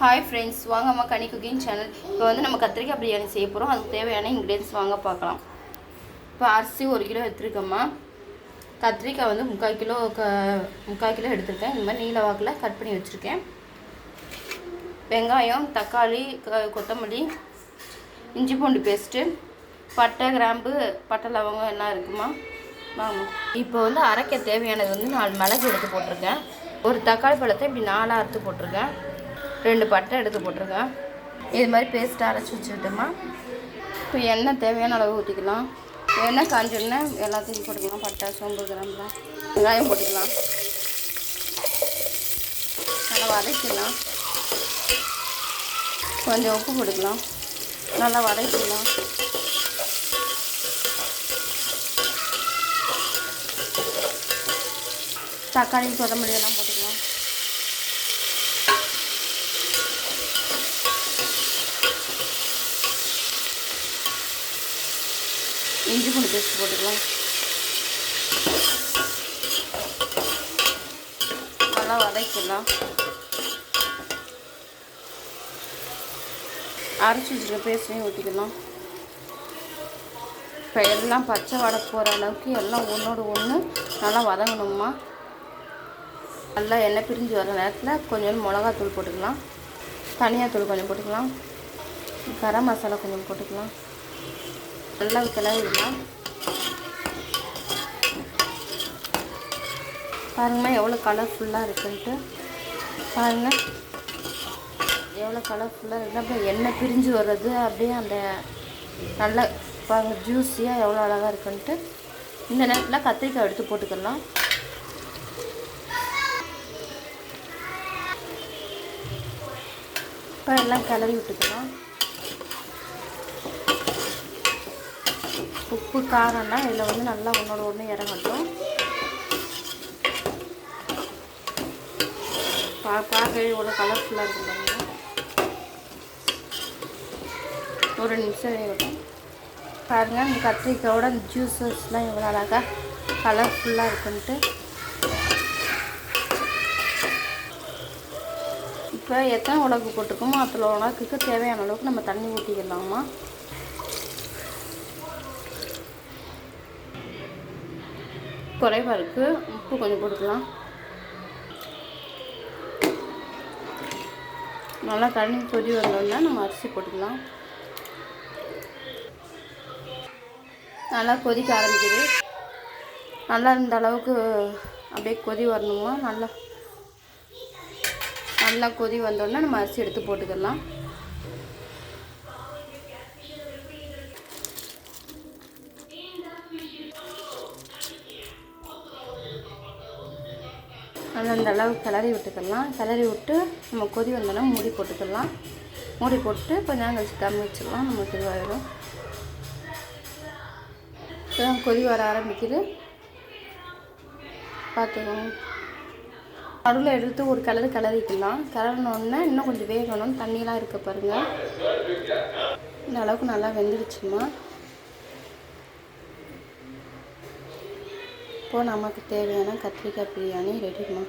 Hi friends வாங்கம்மா கனி cooking channel இப்போ வந்து நம்ம கத்திரிக்காய் பிரியாணி செய்ய போகிறோம் அதுக்கு தேவையான இன்க்ரீடியன்ஸ் வாங்க பார்க்கலாம். இப்போ அரிசி ஒரு கிலோ எடுத்துருக்கோம்மா. கத்திரிக்காய் வந்து முக்கால் கிலோ க முக்கால் கிலோ எடுத்திருக்கேன். இந்த மாதிரி நீல வாக்கில் கட் பண்ணி வச்சுருக்கேன். வெங்காயம் தக்காளி க- கொத்தமல்லி இஞ்சி பூண்டு பேஸ்ட்டு பட்டை கிராம்பு பட்டை லவங்கம் எல்லாம் இருக்குமா? வாங்க. இப்போ வந்து அரைக்க தேவையானது வந்து நாலு மிளகு எடுத்து போட்டிருக்கேன். ஒரு தக்காளி பழத்தை இப்படி நாலாக அறுத்து போட்டிருக்கேன். ரெண்டு பட்டை எடுத்து போட்டிருக்கேன் இது மாதிரி பேஸ்ட்டு அரைச்சி வச்சுக்கிட்டோமா. இப்போ எண்ணெய் தேவையான அளவு ஊற்றிக்கலாம் எண்ணெய் காஞ்சோடனே எல்லாத்தையும் போட்டுக்கலாம் பட்டை சோம்பு கிராம்புலாம். வெங்காயம் போட்டுக்கலாம். நல்லா வதக்கிடலாம். கொஞ்சம் உப்பு போட்டுக்கலாம். நல்லா வதக்கிக்கலாம் தக்காளி கொத்தமல்லி எல்லாம் போட்டுக்கலாம். இஞ்சி பூண்டு பேஸ்ட் போட்டுக்கலாம். நல்லா வதக்கிடலாம். அரைச்சி வச்சுருக்க பேஸ்ட்டையும் ஊற்றிக்கலாம் இப்போ எல்லாம் பச்சை வடை போகிற அளவுக்கு எல்லாம் ஒன்றோடு ஒன்று நல்லா வதங்கணுமா நல்லா எண்ணெய் பிரிஞ்சு வர நேரத்தில் கொஞ்சம் மிளகாத்தூள் போட்டுக்கலாம். தனியாத்தூள் கொஞ்சம் போட்டுக்கலாம். கரம் மசாலா கொஞ்சம் போட்டுக்கலாம். நல்லா கிளறிடலாம் பாருங்கம்மா எவ்வளோ கலர்ஃபுல்லாக இருக்குன்ட்டு. பாருங்கள் எவ்வளோ கலர்ஃபுல்லாக இருக்குது அப்படியே எண்ணெய் பிரிஞ்சு வர்றது அப்படியே அந்த நல்ல பாருங்க ஜூஸியாக எவ்வளோ அழகாக இருக்குன்ட்டு. இந்த நேரத்தில் கத்திரிக்காய் எடுத்து போட்டுக்கலாம். இப்போ எல்லாம் கிளறி விட்டுக்கலாம். உப்பு காரம்லாம் இதில் வந்து நல்லா ஒன்றோட ஒன்று இறங்கட்டும். பா பார்க்கவே இவ்வளோ கலர்ஃபுல்லாக இருக்கும் பாருங்க. ஒரு நிமிஷம் வேகட்டும் பாருங்கள் இந்த கத்திரிக்காயோட அந்த ஜூஸஸ்லாம் எவ்வளோ அழகாக கலர்ஃபுல்லாக இருக்குன்ட்டு. இப்போ எத்தனை உலகு போட்டுக்கோமோ அத்தனை உலகுக்கு தேவையான அளவுக்கு நம்ம தண்ணி ஊற்றிக்கலாமா குறைவாக இருக்குது உப்பு கொஞ்சம் போட்டுக்கலாம். நல்லா தண்ணி கொதி வந்தோடனே நம்ம அரிசி போட்டுக்கலாம். நல்லா கொதிக்க ஆரம்பிக்குது. நல்லா இந்த அளவுக்கு அப்படியே கொதி வரணுமா? நல்லா நல்லா கொதி வந்தோடனே நம்ம அரிசி எடுத்து போட்டுக்கலாம். அந்தந்த அளவு கிளறி விட்டுக்கலாம். கிளறி விட்டு நம்ம கொதி வந்தோன்னா மூடி போட்டுக்கலாம். மூடி போட்டு கொஞ்ச நேரம் கழிச்சு கம்மி வச்சிடலாம் நமக்கு இதுவாகிடும் கொதி வர ஆரம்பிக்குது. பார்த்துக்கோங்க நடுவில் எடுத்து ஒரு கலர் கிளறிக்கலாம். கிளறினோடனே இன்னும் கொஞ்சம் வேகணும். தண்ணியெலாம் இருக்க பாருங்கள் இந்த அளவுக்கு நல்லா வெந்துடுச்சுமா இப்போது நமக்கு தேவையான கத்திரிக்காய் பிரியாணி ரெடிமா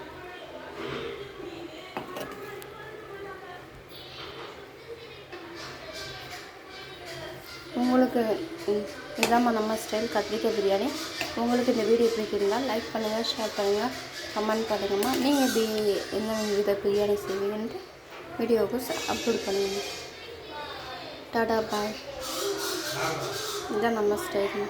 உங்களுக்கு இதாம்மா நம்ம ஸ்டைல் கத்திரிக்காய் பிரியாணி. உங்களுக்கு இந்த வீடியோ பிடிச்சிருந்தா லைக் பண்ணுங்கள் ஷேர் பண்ணுங்கள் கமெண்ட் பண்ணுங்கம்மா. நீங்கள் இப்படி என்ன வித பிரியாணி செய்வீங்கன்ட்டு வீடியோவுக்கு அப்லோட் பண்ணுங்க. டாடா பாய் இதான் நம்ம ஸ்டைல்மா